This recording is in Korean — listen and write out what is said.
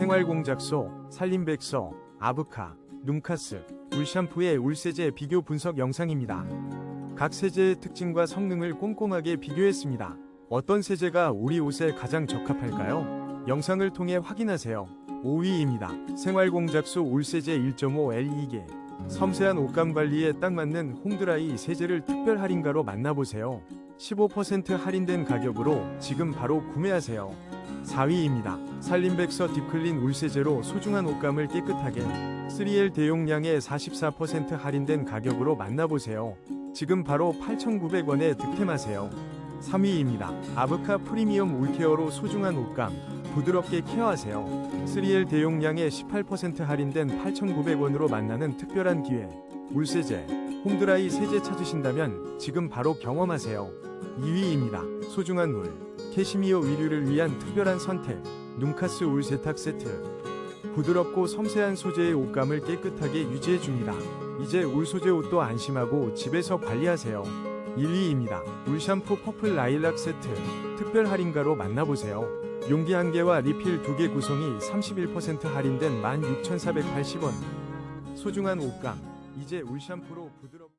생활공작소, 살림백서, 아브카, 눈카스, 울샴푸의 울세제 비교 분석 영상입니다. 각 세제의 특징과 성능을 꼼꼼하게 비교했습니다. 어떤 세제가 우리 옷에 가장 적합할까요? 영상을 통해 확인하세요. 5위입니다. 생활공작소 울세제 1.5L 2개. 섬세한 옷감 관리에 딱 맞는 홈드라이 세제를 특별 할인가로 만나보세요. 15% 할인된 가격으로 지금 바로 구매하세요. 4위입니다. 살림백서 딥클린 울세제로 소중한 옷감을 깨끗하게 3L 대용량에 44% 할인된 가격으로 만나보세요. 지금 바로 8,900원에 득템하세요. 3위입니다. 아브카 프리미엄 울케어로 소중한 옷감 부드럽게 케어하세요. 3L 대용량에 18% 할인된 8,900원으로 만나는 특별한 기회. 물세제, 홈드라이 세제 찾으신다면 지금 바로 경험하세요. 2위입니다. 소중한 물, 캐시미어 의류를 위한 특별한 선택. 눈카스 울 세탁 세트. 부드럽고 섬세한 소재의 옷감을 깨끗하게 유지해줍니다. 이제 울 소재 옷도 안심하고 집에서 관리하세요. 1위입니다. 울 샴푸 퍼플 라일락 세트. 특별 할인가로 만나보세요. 용기 1개와 리필 2개 구성이 31% 할인된 16,480원. 소중한 옷감. 이제 울 샴푸로 부드럽